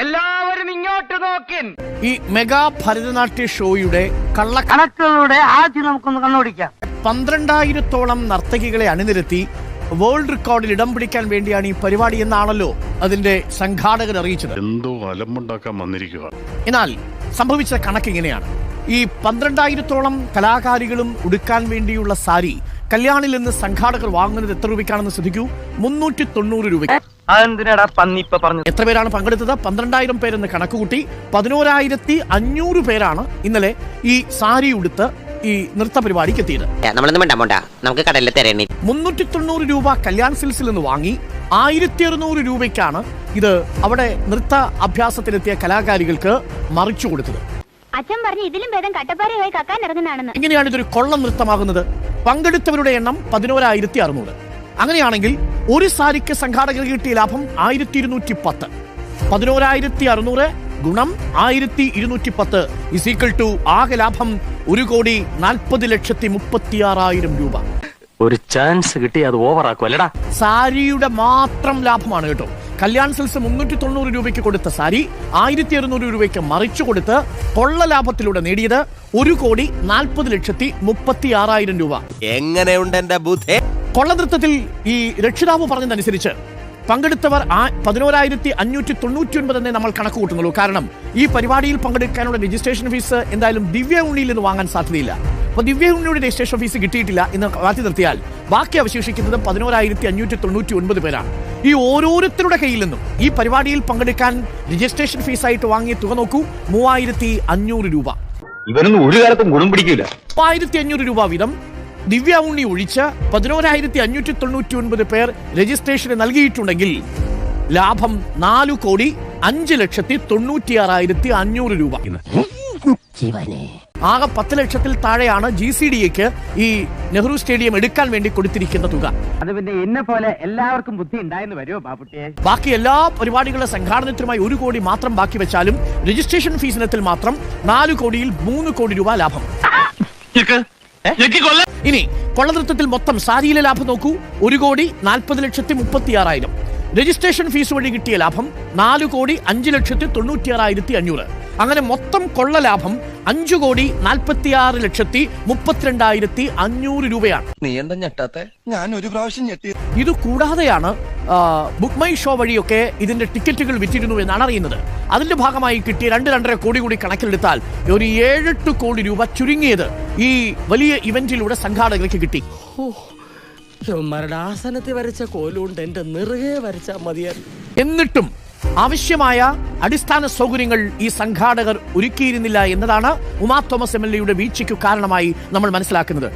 എല്ലാവരും ഇങ്ങോട്ട് നോക്കിൻ. ഈ മെഗാ ഭരതനാട്യ ഷോയുടെ കള്ള കണക്കുകളുടെ ആദ്യം നമുക്കൊന്ന് കണ്ണോടിക്കാം. പന്ത്രണ്ടായിരത്തോളം നർത്തകികളെ അണിനിരത്തി വേൾഡ് റെക്കോർഡിൽ ഇടം പിടിക്കാൻ വേണ്ടിയാണ് ഈ പരിപാടി എന്നാണല്ലോ അതിന്റെ സംഘാടകർ അറിയിച്ചത്. എന്തോ അലമ്പുണ്ടാക്കാൻ വന്നിരിക്കുക എന്നാൽ സംഭവിച്ച കണക്ക് ഇങ്ങനെയാണ്. ഈ പന്ത്രണ്ടായിരത്തോളം കലാകാരികളും ഉടുക്കാൻ വേണ്ടിയുള്ള സാരി കല്യാണിൽ നിന്ന് സംഘാടകർ വാങ്ങുന്നത് എത്ര രൂപയ്ക്കാണെന്ന് ശ്രദ്ധിക്കൂ. മുന്നൂറ്റി തൊണ്ണൂറ് രൂപയ്ക്ക് പറഞ്ഞത്? എത്ര പേരാണ് പങ്കെടുത്തത്? പന്ത്രണ്ടായിരം പേരെന്ന് കണക്കുകൂട്ടി പതിനോരായിരത്തി അഞ്ഞൂറ് പേരാണ് ഇന്നലെ ഈ സാരി ഉടുത്ത് ഈ നൃത്ത പരിപാടിക്ക് എത്തിയത്. നമ്മളൊന്നും വേണ്ട മോണ്ട. നമുക്ക് കടലിൽ മുന്നൂറ്റി തൊണ്ണൂറ് രൂപ കല്യാൺ സിൽസിൽ നിന്ന് വാങ്ങി ആയിരത്തി അറുന്നൂറ് രൂപയ്ക്കാണ് ഇത് അവിടെ നൃത്ത അഭ്യാസത്തിലെത്തിയ കലാകാരികൾക്ക് മറിച്ചു കൊടുത്തത്. അച്ഛൻ പറഞ്ഞു ഇതിലും ഭേദം കട്ടപ്പാറയായി കക്കാൻ ഇറങ്ങുന്നതാണെന്ന്. എങ്ങനെയാണ് ഇതൊരു കൊള്ളം നൃത്തമാകുന്നത്? പങ്കെടുത്തവരുടെ എണ്ണം പതിനോരായിരത്തി അറുന്നൂറ് അങ്ങനെയാണെങ്കിൽ ഒരു സാരിക്ക് സംഘാടകർ കിട്ടിയ ലാഭം ആയിരത്തി ഇരുന്നൂറ്റി പത്ത് പതിനോരായിരത്തി അറുന്നൂറ് ഗുണം ആയിരത്തി ഇരുന്നൂറ്റി പത്ത് ഇസീക്കൾ ടു ആകെ ലാഭം ഒരു കോടി നാൽപ്പത് ലക്ഷത്തി മുപ്പത്തി ആറായിരം രൂപ. ഒരു ചാൻസ് കിട്ടി അത് ഓവർ ആക്കും അല്ലടാ സാരിയുടെ മാത്രം ലാഭമാണ് കേട്ടോ. കല്യാൺ സിൽസ് മുന്നൂറ്റി തൊണ്ണൂറ് രൂപയ്ക്ക് കൊടുത്ത സാരി ആയിരത്തി അറുന്നൂറ് രൂപയ്ക്ക് മറിച്ചു കൊടുത്ത് കൊള്ള ലാഭത്തിലൂടെ നേടിയത് ഒരു കോടി നാൽപ്പത് ലക്ഷത്തി മുപ്പത്തി ആറായിരം രൂപ. എങ്ങനെയുണ്ട് എന്റെ ബുദ്ധി? കൊള്ളനൃത്തത്തിൽ ഈ രക്ഷിതാവ് പറഞ്ഞതനുസരിച്ച് പങ്കെടുത്തവർ ആ പതിനോരായിരത്തി അഞ്ഞൂറ്റി തൊണ്ണൂറ്റി ഒൻപത് എന്നേ നമ്മൾ കണക്ക് കൂട്ടുന്നുള്ളൂ. കാരണം ഈ പരിപാടിയിൽ പങ്കെടുക്കാനുള്ള രജിസ്ട്രേഷൻ ഫീസ് എന്തായാലും ദിവ്യ ഉണ്ണിയിൽ നിന്ന് വാങ്ങാൻ സാധ്യതയില്ല. അപ്പൊ ദിവ്യ ഉണ്ണിയുടെ രജിസ്ട്രേഷൻ ഫീസ് കിട്ടിയിട്ടില്ല എന്ന് മാറ്റി നിർത്തിയാൽ ബാക്കി അവശേഷിക്കുന്നത് പതിനോരായിരത്തി അഞ്ഞൂറ്റി തൊണ്ണൂറ്റി ഒൻപത് പേരാണ്. ഈ ഓരോരുത്തരുടെ കയ്യിൽ നിന്നും ഈ പരിപാടിയിൽ പങ്കെടുക്കാൻ രജിസ്ട്രേഷൻ ഫീസായിട്ട് വാങ്ങിയ തുക നോക്കൂ. മൂവായിരത്തി അഞ്ഞൂറ് രൂപ. ഇവരൊന്നും ഒരു കാലത്തും ഗുണം പിടിക്കില്ല മൂവായിരത്തി അഞ്ഞൂറ് രൂപ വീതം ദിവ്യ ഉണ്ണി ഒഴിച്ച് പതിനോരായിരത്തി അഞ്ഞൂറ്റി തൊണ്ണൂറ്റി ഒൻപത് പേർ രജിസ്ട്രേഷന് നൽകിയിട്ടുണ്ടെങ്കിൽ ലാഭം നാലു കോടി അഞ്ച് ലക്ഷത്തി തൊണ്ണൂറ്റിയാറായിരത്തി അഞ്ഞൂറ് രൂപ. ആകെ പത്ത് ലക്ഷത്തിൽ താഴെയാണ് ജി സി ഡി എക്ക് ഈ നെഹ്റു സ്റ്റേഡിയം എടുക്കാൻ വേണ്ടി കൊടുത്തിരിക്കുന്ന തുക. അത് പിന്നെ എന്നെ പോലെ എല്ലാവർക്കും ബുദ്ധി ഉണ്ടായെന്ന് വരുമോ ബാപ്പുട്ടിയെ? ബാക്കി എല്ലാ പരിപാടികളുടെ സംഘാടനത്തിനുമായി ഒരു കോടി മാത്രം ബാക്കി വെച്ചാലും രജിസ്ട്രേഷൻ ഫീസിനത്തിൽ മാത്രം നാല് കോടിയിൽ മൂന്ന് കോടി രൂപ ലാഭം. ഇനി കൊള്ളനൃത്തത്തിൽ മൊത്തം സാരിയിലെ ലാഭം നോക്കൂ. ഒരു കോടി നാൽപ്പത് ലക്ഷത്തി മുപ്പത്തി ആറായിരം രജിസ്ട്രേഷൻ ഫീസ് വഴി കിട്ടിയ ലാഭം നാല് കോടി അഞ്ച് ലക്ഷത്തി തൊണ്ണൂറ്റിയാറായിരത്തി അഞ്ഞൂറ്. അങ്ങനെ മൊത്തം കൊള്ളലാഭം അഞ്ചു കോടി നാൽപ്പത്തിയാറ് ലക്ഷത്തി മുപ്പത്തിരണ്ടായിരത്തി അഞ്ഞൂറ് രൂപയാണ്. നീ എന്താ ഞെട്ടാത്തെ? ഞാൻ ഒരു പ്രാവശ്യം ഞെട്ടി. ഇത് കൂടാതെയാണ് ബുക്ക് മൈ ഷോ വഴിയൊക്കെ ഇതിന്റെ ടിക്കറ്റുകൾ വിറ്റിരുന്നു എന്നാണ് അറിയുന്നത്. അതിന്റെ ഭാഗമായി കിട്ടിയ രണ്ട് രണ്ടര കോടി കൂടി കണക്കിലെടുത്താൽ ഒരു ഏഴെട്ട് കോടി രൂപ ചുരുങ്ങിയത് ഈ വലിയ ഇവന്റിലൂടെ സംഘാടകർക്ക് കിട്ടി. ഇവന്മാരുടെ ആസനത്തിൽ വരച്ച കോലുകൊണ്ട് എന്റെ നിറയെ വരച്ചാ മതിയായിരുന്നു. എന്നിട്ടും ആവശ്യമായ അടിസ്ഥാന സൗകര്യങ്ങൾ ഈ സംഘാടകർ ഒരുക്കിയിരുന്നില്ല എന്നതാണ് ഉമാ തോമസ് എം എൽ എയുടെ വീഴ്ചയ്ക്കു കാരണമായി നമ്മൾ മനസ്സിലാക്കുന്നത്.